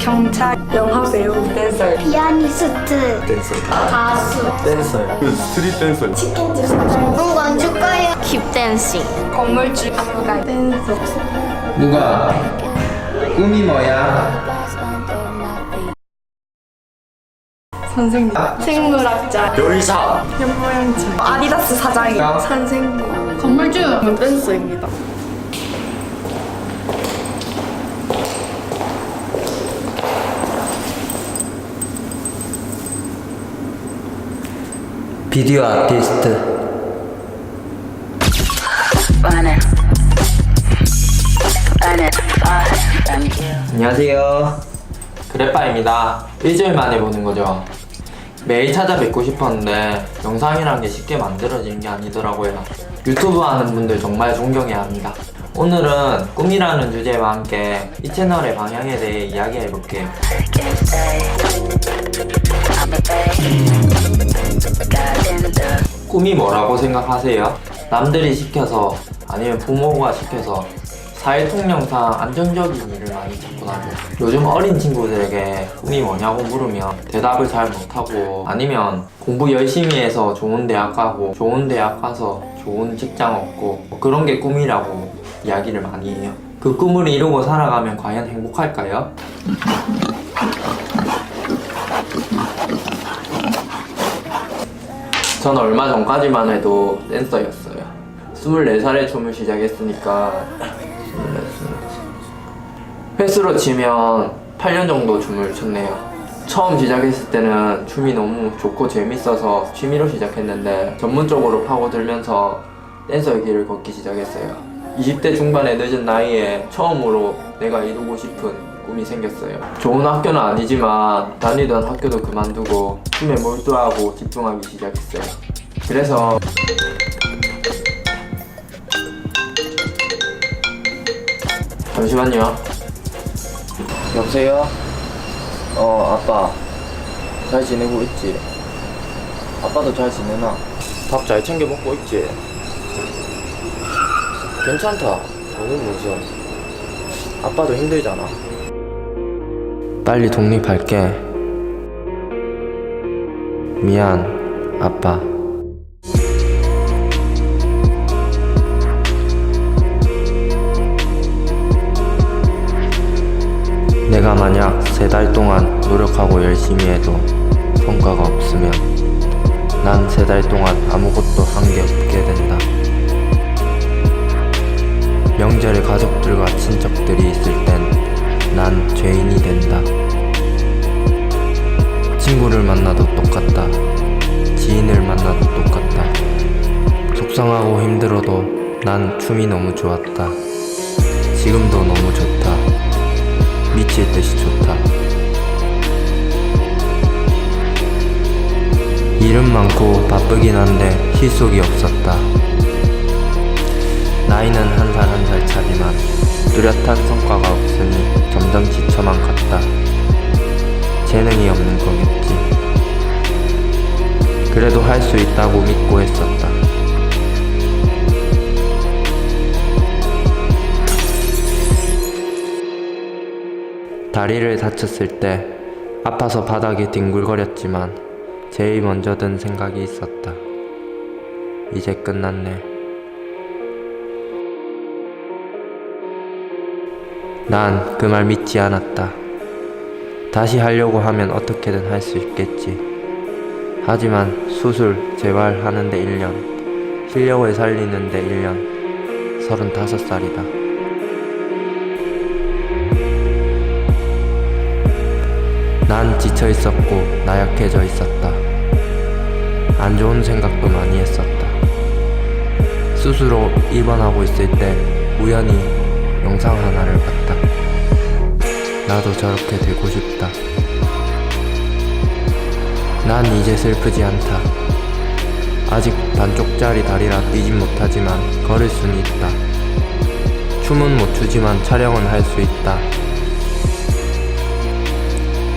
경찰, 영화 배우, 댄서, 피아니스트, 댄서 가수, 댄서요. 그 스트릿 댄서 치킨집 사장, 줄까요? 킵댄싱. 건물주, 안무가, 댄서. 누가? 꿈이 뭐야? 선생님, 생물학자, 요리사. 현모양처, 아디다스 사장이, 야. 선생님, 건물주, 댄서입니다. 비디오 아티스트 Run it. Run it. Thank you. 안녕하세요. 그래빠입니다. 일주일 만에 보는 거죠. 매일 찾아뵙고 싶었는데 영상이란 게 쉽게 만들어지는 게 아니더라고요. 유튜브 하는 분들 정말 존경해야 합니다. 오늘은 꿈이라는 주제와 함께 이 채널의 방향에 대해 이야기해 볼게요. 꿈이 뭐라고 생각하세요? 남들이 시켜서 아니면 부모가 시켜서 사회통령상 안정적인 일을 많이 나죠. 요즘 어린 친구들에게 꿈이 뭐냐고 물으면 대답을 잘 못하고 아니면 공부 열심히 해서 좋은 대학 가고 좋은 대학 가서 좋은 직장 얻고 뭐 그런 게 꿈이라고 이야기를 많이 해요. 그 꿈을 이루고 살아가면 과연 행복할까요? 전 얼마 전까지만 해도 댄서였어요. 24살에 춤을 시작했으니까 24, 25. 횟수로 치면 8년 정도 춤을 췄네요. 처음 시작했을 때는 춤이 너무 좋고 재밌어서 취미로 시작했는데 전문적으로 파고들면서 댄서의 길을 걷기 시작했어요. 20대 중반의 늦은 나이에 처음으로 내가 이루고 싶은 꿈이 생겼어요. 좋은 학교는 아니지만 다니던 학교도 그만두고 춤에 몰두하고 집중하기 시작했어요. 그래서 잠시만요. 여보세요? 어, 아빠. 잘 지내고 있지? 아빠도 잘 지내나? 밥 잘 챙겨 먹고 있지? 괜찮다. 너는 무슨. 아빠도 힘들잖아. 빨리 독립할게. 미안, 아빠. 내가 만약 세 달 동안 노력하고 열심히 해도 성과가 없으면 난 세 달 동안 아무것도 한 게 없게 된다. 명절에 가족들과 친척들이 있을 땐 난 죄인이 된다. 친구를 만나도 똑같다. 지인을 만나도 똑같다. 속상하고 힘들어도 난 춤이 너무 좋았다. 지금도 너무 좋다. 미칠 듯이 좋다. 일은 많고 바쁘긴 한데 실속이 없었다. 나이는 한 살 한 살 차지만 뚜렷한 성과가 없으니 점점 지쳐만 갔다. 재능이 없는 거겠지. 그래도 할 수 있다고 믿고 했었다. 다리를 다쳤을 때 아파서 바닥에 뒹굴거렸지만 제일 먼저 든 생각이 있었다. 이제 끝났네. 난 그 말 믿지 않았다. 다시 하려고 하면 어떻게든 할 수 있겠지. 하지만 수술, 재활 하는데 1년, 실력을 살리는데 1년, 35살이다. 난 지쳐 있었고 나약해져 있었다. 안 좋은 생각도 많이 했었다. 스스로 입원하고 있을 때 우연히 영상 하나를 봤다. 나도 저렇게 되고 싶다. 난 이제 슬프지 않다. 아직 반쪽짜리 다리라 뛰진 못하지만 걸을 수는 있다. 춤은 못 추지만 촬영은 할 수 있다.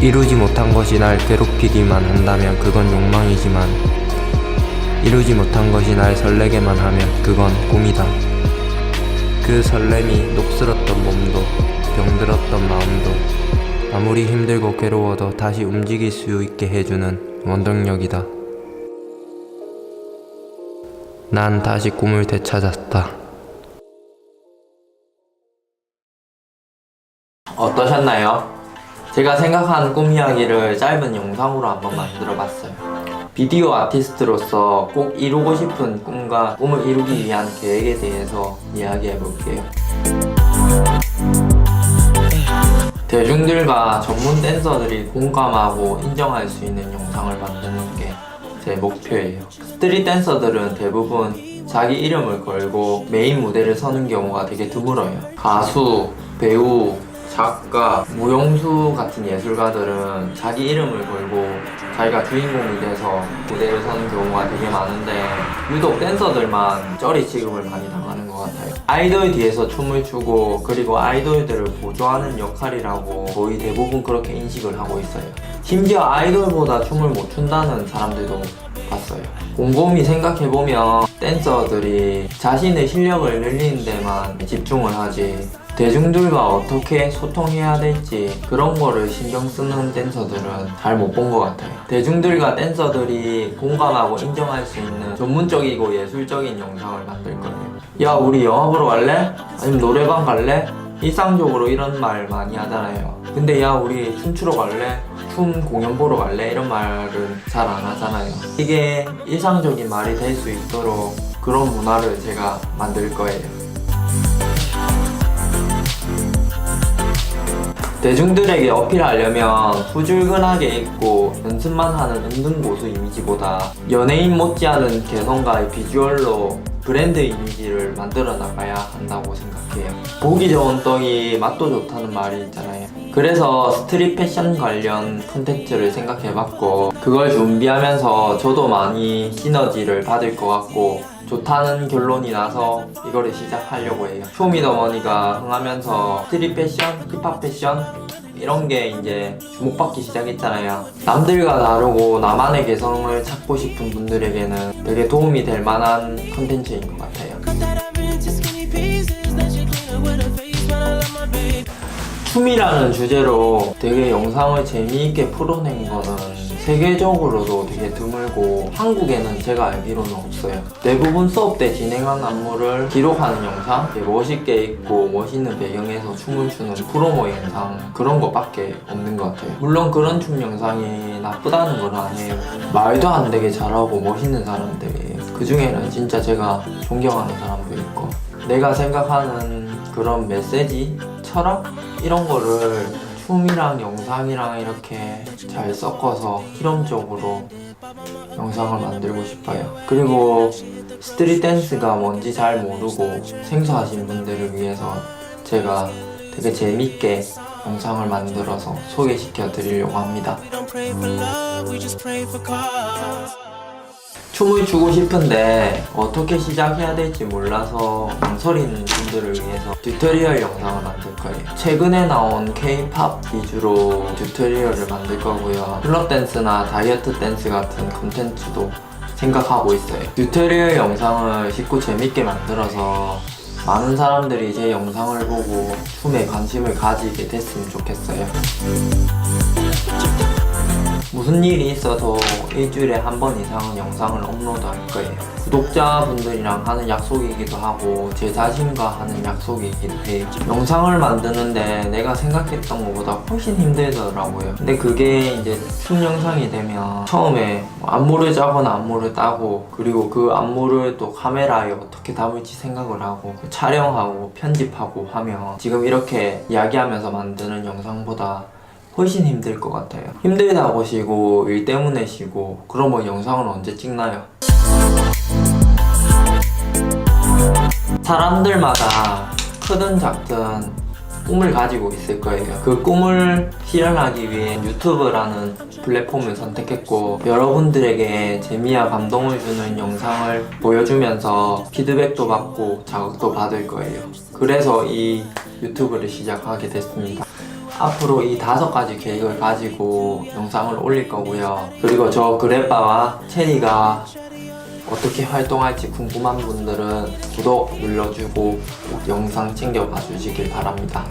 이루지 못한 것이 날 괴롭히기만 한다면 그건 욕망이지만 이루지 못한 것이 날 설레게만 하면 그건 꿈이다. 그 설렘이 녹슬었던 몸도 병들었던 마음도 아무리 힘들고 괴로워도 다시 움직일 수 있게 해주는 원동력이다. 난 다시 꿈을 되찾았다. 어떠셨나요? 제가 생각한 꿈 이야기를 짧은 영상으로 한번 만들어 봤어요. 비디오 아티스트로서 꼭 이루고 싶은 꿈과 꿈을 이루기 위한 계획에 대해서 이야기해 볼게요. 대중들과 전문 댄서들이 공감하고 인정할 수 있는 영상을 만드는 게 제 목표예요. 스트릿 댄서들은 대부분 자기 이름을 걸고 메인 무대를 서는 경우가 되게 드물어요. 가수, 배우, 작가, 무용수 같은 예술가들은 자기 이름을 걸고 자기가 주인공이 돼서 무대를 서는 경우가 되게 많은데 유독 댄서들만 쩌리 취급을 많이 당하는 것 같아요. 아이돌 뒤에서 춤을 추고 그리고 아이돌들을 보조하는 역할이라고 거의 대부분 그렇게 인식을 하고 있어요. 심지어 아이돌보다 춤을 못 춘다는 사람들도 봤어요. 곰곰이 생각해보면 댄서들이 자신의 실력을 늘리는 데만 집중을 하지 대중들과 어떻게 소통해야 될지 그런 거를 신경 쓰는 댄서들은 잘 못 본 것 같아요. 대중들과 댄서들이 공감하고 인정할 수 있는 전문적이고 예술적인 영상을 만들 거예요. 야, 우리 영화 보러 갈래? 아니면 노래방 갈래? 일상적으로 이런 말 많이 하잖아요. 근데 야, 우리 춤추러 갈래? 춤 공연 보러 갈래? 이런 말은 잘안 하잖아요. 이게 일상적인 말이 될 수 있도록 그런 문화를 제가 만들 거예요. 대중들에게 어필하려면 후줄근하게 입고 연습만 하는 은둔 고수 이미지보다 연예인 못지않은 개성과의 비주얼로 브랜드 이미지를 만들어 나가야 한다고 생각해요. 보기 좋은 떡이 맛도 좋다는 말이 있잖아요. 그래서 스트릿 패션 관련 콘텐츠를 생각해봤고 그걸 준비하면서 저도 많이 시너지를 받을 것 같고 좋다는 결론이 나서 이거를 시작하려고 해요. 쇼미더머니가 흥하면서 스트릿 패션, 힙합 패션 이런 게 이제 주목받기 시작했잖아요. 남들과 다르고 나만의 개성을 찾고 싶은 분들에게는 되게 도움이 될 만한 컨텐츠인 것 같아요. 춤이라는 주제로 되게 영상을 재미있게 풀어낸 거는 세계적으로도 되게 드물고 한국에는 제가 알기로는 없어요. 대부분 수업 때 진행한 안무를 기록하는 영상, 멋있게 입고 멋있는 배경에서 춤을 추는 프로모 영상 그런 거밖에 없는 것 같아요. 물론 그런 춤 영상이 나쁘다는 건 아니에요. 말도 안 되게 잘하고 멋있는 사람들이에요. 그 중에는 진짜 제가 존경하는 사람도 있고 내가 생각하는 그런 메시지, 철학 이런 거를 춤이랑 영상이랑 이렇게 잘 섞어서 실험적으로 영상을 만들고 싶어요. 그리고 스트릿 댄스가 뭔지 잘 모르고 생소하신 분들을 위해서 제가 되게 재밌게 영상을 만들어서 소개시켜 드리려고 합니다. 춤을 추고 싶은데 어떻게 시작해야 될지 몰라서 망설이는 분들을 위해서 튜토리얼 영상을 만들 거예요. 최근에 나온 K-팝 위주로 튜토리얼을 만들 거고요. 클럽 댄스나 다이어트 댄스 같은 컨텐츠도 생각하고 있어요. 튜토리얼 영상을 쉽고 재밌게 만들어서 많은 사람들이 제 영상을 보고 춤에 관심을 가지게 됐으면 좋겠어요. 무슨 일이 있어도 일주일에 한 번 이상은 영상을 업로드 할 거예요. 구독자분들이랑 하는 약속이기도 하고 제 자신과 하는 약속이기도 해요. 영상을 만드는데 내가 생각했던 것보다 훨씬 힘들더라고요. 근데 그게 이제 춤 영상이 되면 처음에 뭐 안무를 짜거나 안무를 따고 그리고 그 안무를 또 카메라에 어떻게 담을지 생각을 하고 촬영하고 편집하고 하면 지금 이렇게 이야기하면서 만드는 영상보다 훨씬 힘들 것 같아요. 힘들다고 쉬고 일 때문에 쉬고 그러면 영상을 언제 찍나요? 사람들마다 크든 작든 꿈을 가지고 있을 거예요. 그 꿈을 실현하기 위해 유튜브라는 플랫폼을 선택했고 여러분들에게 재미와 감동을 주는 영상을 보여주면서 피드백도 받고 자극도 받을 거예요. 그래서 이 유튜브를 시작하게 됐습니다. 앞으로 이 다섯 가지 계획을 가지고 영상을 올릴 거고요. 그리고 저 그래빠와 체리가 어떻게 활동할지 궁금한 분들은 구독 눌러주고 꼭 영상 챙겨봐 주시길 바랍니다.